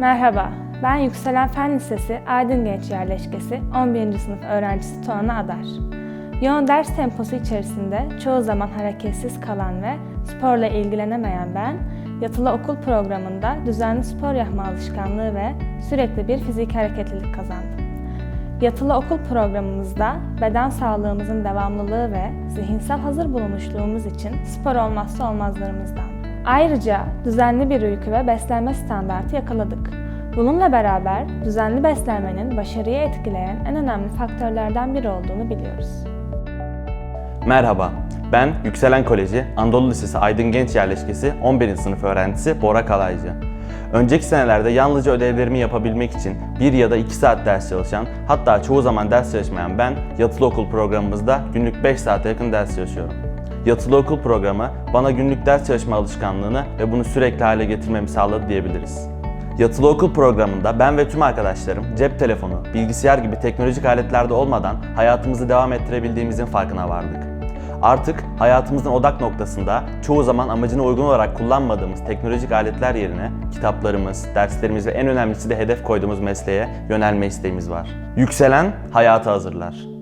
Merhaba, ben Yükselen Fen Lisesi Aydın Genç Yerleşkesi 11. sınıf öğrencisi Tuana Adar. Yoğun ders temposu içerisinde çoğu zaman hareketsiz kalan ve sporla ilgilenemeyen ben, yatılı okul programında düzenli spor yapma alışkanlığı ve sürekli bir fiziki hareketlilik kazandım. Yatılı okul programımızda beden sağlığımızın devamlılığı ve zihinsel hazır bulunuşluğumuz için spor olmazsa olmazlarımızdan. Ayrıca düzenli bir uyku ve beslenme standartı yakaladık. Bununla beraber düzenli beslenmenin başarıyı etkileyen en önemli faktörlerden biri olduğunu biliyoruz. Merhaba, ben Yükselen Koleji Anadolu Lisesi Aydın Genç Yerleşkesi 11. sınıf öğrencisi Bora Kalaycı. Önceki senelerde yalnızca ödevlerimi yapabilmek için 1 ya da 2 saat ders çalışan, hatta çoğu zaman ders çalışmayan ben, yatılı okul programımızda günlük 5 saate yakın ders çalışıyorum. Yatılı okul programı bana günlük ders çalışma alışkanlığını ve bunu sürekli hale getirmemi sağladı diyebiliriz. Yatılı okul programında ben ve tüm arkadaşlarım cep telefonu, bilgisayar gibi teknolojik aletlerde olmadan hayatımızı devam ettirebildiğimizin farkına vardık. Artık hayatımızın odak noktasında çoğu zaman amacına uygun olarak kullanmadığımız teknolojik aletler yerine kitaplarımız, derslerimiz ve en önemlisi de hedef koyduğumuz mesleğe yönelme isteğimiz var. Yükselen hayata hazırlar.